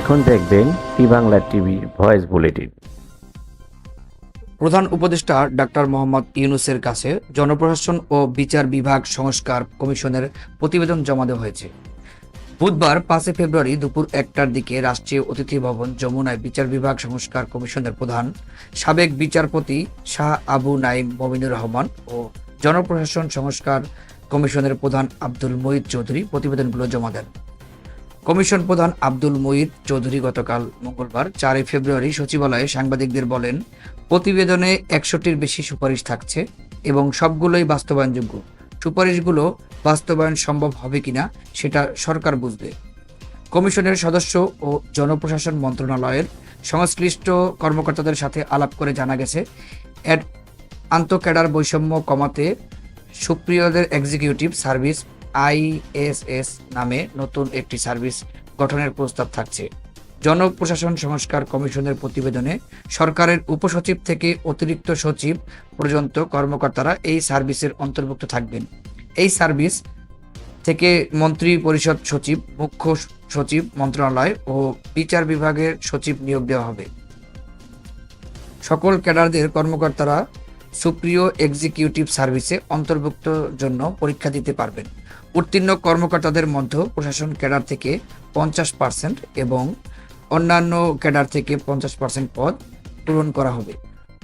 এখন দেখবেন T Bangla TV voice bulletin. প্রধান উপদেষ্টা ডাক্তার মোহাম্মদ ইউনুসের কাছে জনপ্রশাসন ও বিচার বিভাগ সংস্কার কমিশনের প্রতিবেদন জমা দেওয়া হয়েছে। বুধবার পাঁচই ফেব্রুয়ারি দুপুর একটার দিকে রাষ্ট্রীয় অতিথি ভবন যমুনায় বিচার বিভাগ সংস্কার কমিশনের প্রধান সাবেক বিচারপতি শাহ আবু নাইম মমিনুর রহমান ও জনপ্রশাসন সংস্কার কমিশনের প্রধান আব্দুল মঈদ চৌধুরী প্রতিবেদনগুলো জমা দেন। কমিশন প্রধান আব্দুল মঈদ চৌধুরী গতকাল মঙ্গলবার চারই ফেব্রুয়ারি সচিবালয়ে সাংবাদিকদের বলেন, প্রতিবেদনে একশোটির বেশি সুপারিশ থাকছে এবং সবগুলোই বাস্তবায়নযোগ্য। সুপারিশগুলো বাস্তবায়ন সম্ভব হবে কিনা সেটা সরকার বুঝবে। কমিশনের সদস্য ও জনপ্রশাসন মন্ত্রণালয়ের সংশ্লিষ্ট কর্মকর্তাদের সাথে আলাপ করে জানা গেছে আন্তঃক্যাডার বৈষম্য কমাতে সুপ্রিয়দের এক্সিকিউটিভ সার্ভিস আইএসএস নামে নতুন একটি সার্ভিস গঠনের প্রস্তাব থাকছে। জনপ্রশাসন সংস্কার কমিশনের প্রতিবেদনে সরকারের উপসচিব থেকে অতিরিক্ত সচিব পর্যন্ত কর্মকর্তারা এই সার্ভিসের অন্তর্ভুক্ত থাকবেন। এই সার্ভিস থেকে মন্ত্রী পরিষদ সচিব, মুখ্য সচিব মন্ত্রণালয় ও বিচার বিভাগের সচিব নিয়োগ দেওয়া হবে। সকল ক্যাডারদের কর্মকর্তারা সুপ্রিয় এক্সিকিউটিভ সার্ভিসে অন্তর্ভুক্ত জন্য পরীক্ষা দিতে পারবেন। উত্তীর্ণ কর্মকর্তাদের মধ্যে প্রশাসন ক্যাডার থেকে পঞ্চাশ পার্সেন্ট এবং অন্যান্য ক্যাডার থেকে পঞ্চাশ পার্সেন্ট পদ পূরণ করা হবে।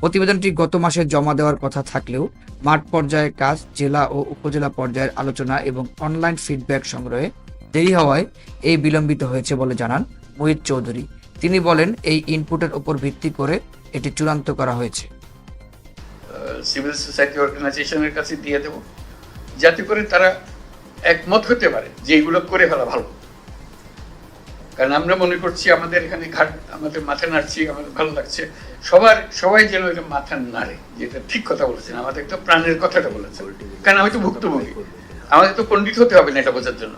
প্রতিবেদনটি গত মাসে জমা দেওয়ার কথা থাকলেও মাঠ পর্যায়ে কাজ, জেলা ও উপজেলা পর্যায়ের আলোচনা এবং অনলাইন ফিডব্যাক সংগ্রহে দেরি হওয়ায় এই বিলম্বিত হয়েছে বলে জানান মোহিত চৌধুরী। তিনি বলেন, এই ইনপুটের উপর ভিত্তি করে এটি চূড়ান্ত করা হয়েছে। সিভিল সোসাইটি অর্গানাইজেশনের কাছে দিয়ে দেব, যাতে করে তারা একমত হতে পারে যে এগুলো করে ফেলা ভালো। কারণ আমরা মনে করছি আমাদের এখানে ঘাট, আমাদের মাথা নাড়ছি, আমাদের ভালো লাগছে। সবার, সবাই যেন এটা মাথা নাড়ে যেটা ঠিক কথা বলেছেন। আমাদের তো প্রাণের কথাটা বলেছেন। কারণ আমি তো ভুক্তভোগী। আমাদের তো পণ্ডিত হতে হবে না এটা বোঝার জন্য।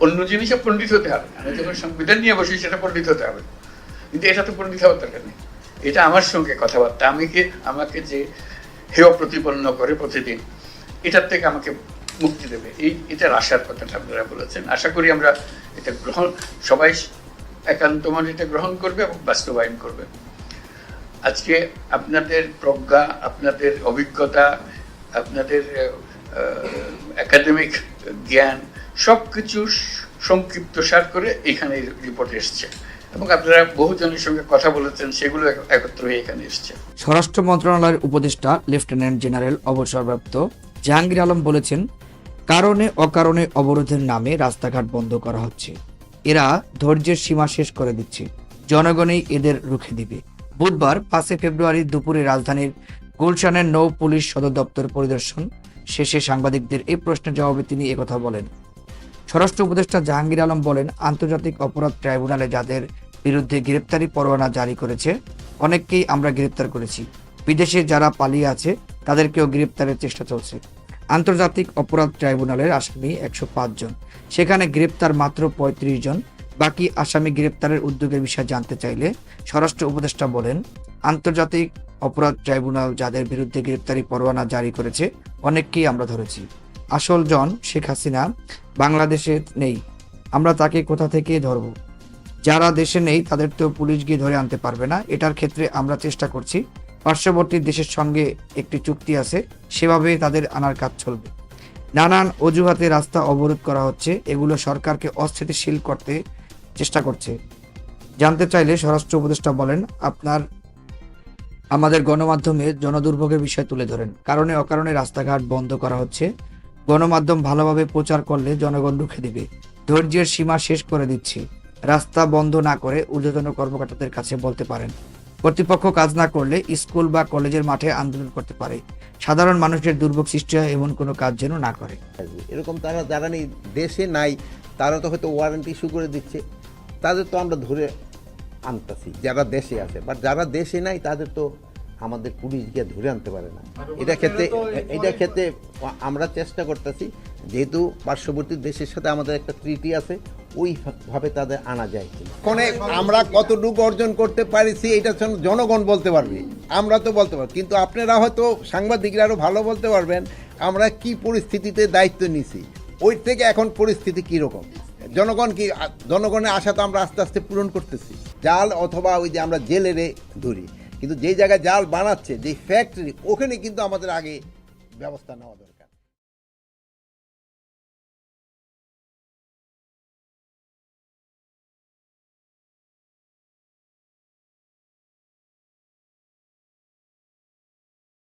অন্য জিনিসে পণ্ডিত হতে হবে। আমি যখন সংবিধান নিয়ে বসি, সেটা পণ্ডিত হতে হবে। কিন্তু এটা তো পণ্ডিত হওয়ার দরকার নেই। এটা আমার সঙ্গে কথাবার্তা। আমি কে আমাকে যে হেয় প্রতিপন্ন করে প্রতিদিন। এটার থেকে আমাকে মুক্তি দেবে। এই, এটার আশার কথাটা আপনারা বলেছেন। আশা করি আমরা এটা গ্রহণ, সবাই একান্ত মনে এটা গ্রহণ করবে এবং বাস্তবায়ন করবে। আজকে আপনাদের প্রজ্ঞা, আপনাদের অভিজ্ঞতা, আপনাদের একাডেমিক জ্ঞান সব কিছু সংক্ষিপ্ত সার করে এখানে রিপোর্ট এসছে। এবং আপনারা বহুজনের সঙ্গে কথা বলেছেন, সেগুলো এক- একত্র হয়ে এখানে এসছে। স্বরাষ্ট্র মন্ত্রণালয়ের উপদেষ্টা, লেফটেন্যান্ট জেনারেল অবসরপ্রাপ্ত জাহাঙ্গীর আলম বলেছেন, কারণে অকারণে অবরোধের নামে রাস্তাঘাট বন্ধ করা হচ্ছে। এরা ধৈর্যের সীমা শেষ করে দিচ্ছে। জনগণই এদের রুখে দিবে। বুধবার পাঁচই ফেব্রুয়ারি দুপুরে রাজধানীর গুলশানের নৌ পুলিশ সদর দপ্তর পরিদর্শন শেষে সাংবাদিকদের এই প্রশ্নের জবাবে তিনি একথা বলেন। স্বরাষ্ট্র উপদেষ্টা জাহাঙ্গীর আলম বলেন, আন্তর্জাতিক অপরাধ ট্রাইব্যুনালে যাদের বিরুদ্ধে গ্রেপ্তারি পরোয়ানা জারি করেছে। অনেককেই আমরা গ্রেপ্তার করেছি। বিদেশে যারা পালিয়ে আছে, তাদেরকেও গ্রেপ্তারের চেষ্টা চলছে। আন্তর্জাতিক অপরাধ ট্রাইব্যুনালের আসামি একশো জন। সেখানে গ্রেপ্তার মাত্র পঁয়ত্রিশ জন। বাকি আসামি গ্রেপ্তারের উদ্যোগের বিষয়ে জানতে চাইলে স্বরাষ্ট্র উপদেষ্টা বলেন, আন্তর্জাতিক অপরাধ ট্রাইব্যুনাল যাদের বিরুদ্ধে গ্রেপ্তারি পরোয়ানা জারি করেছে, অনেককেই আমরা ধরেছি। আসল জন শেখ হাসিনা, বাংলাদেশে নেই। আমরা তাকে কোথা থেকে ধরব? যারা দেশে নেই, তাদের তো পুলিশ গিয়ে ধরে আনতে পারবে না। এটার ক্ষেত্রে আমরা চেষ্টা করছি। পার্শ্ববর্তী দেশের সঙ্গে একটি চুক্তি আছে সেভাবে তাদের আনার কাজ চলবে। নানান অজুহাতে রাস্তা অবরোধ করা হচ্ছে। এগুলো সরকারকে অস্থিতিশীল করতে চেষ্টা করছে। জানতে চাইলে স্বরাষ্ট্র উপদেষ্টা বলেন, আপনার, আমাদের গণমাধ্যমে জনদুর্ভোগের বিষয় তুলে ধরেন। কারণে অকারণে রাস্তাঘাট বন্ধ করা হচ্ছে। গণমাধ্যম ভালোভাবে প্রচার করলে জনগণ রুখে দিবে। ধৈর্যের সীমা শেষ করে দিচ্ছি। রাস্তা বন্ধ না করে ঊর্ধ্বতন কর্মকর্তাদের কাছে বলতে পারেন। কর্তৃপক্ষ কাজ না করলে স্কুল বা কলেজের মাঠে আন্দোলন করতে পারে। সাধারণ মানুষের দুর্ভোগ সৃষ্টি হয় এমন কোনো কাজ যেন না করে। এরকম তারা যারা নেই দেশে নাই তারা তো হয়তো ওয়ারেন্টি ইস্যু করে দিচ্ছে। তাদের তো আমরা ধরে আনতেছি যারা দেশে আছে। বাট যারা দেশে নাই তাদের তো আমাদের পুলিশ গিয়ে ধরে আনতে পারে না। এটা ক্ষেত্রে এটা ক্ষেত্রে আমরা চেষ্টা করতেছি। যেহেতু পার্শ্ববর্তী দেশের সাথে আমাদের একটা ট্রিটি আছে ওইভাবে তাদের আনা যায় কিনা। কোনে আমরা কতটুকু অর্জন করতে পারিছি, এটা জন- জনগণ বলতে পারবে। আমরা তো বলতে পারব কিন্তু আপনারা হয়তো সাংবাদিকরা আরও ভালো বলতে পারবেন, আমরা কি পরিস্থিতিতে দায়িত্ব নিছি। ওই থেকে এখন পরিস্থিতি কীরকম? জনগণ কি জনগণের আশা তো আমরা আস্তে আস্তে পূরণ করতেছি। জাল অথবা ওই যে আমরা জেলেরে ধরি। কিন্তু যেই জায়গায় জাল বানাচ্ছে, যেই ফ্যাক্টরি ওখানে কিন্তু আমাদের আগে ব্যবস্থা নেওয়া দরকার।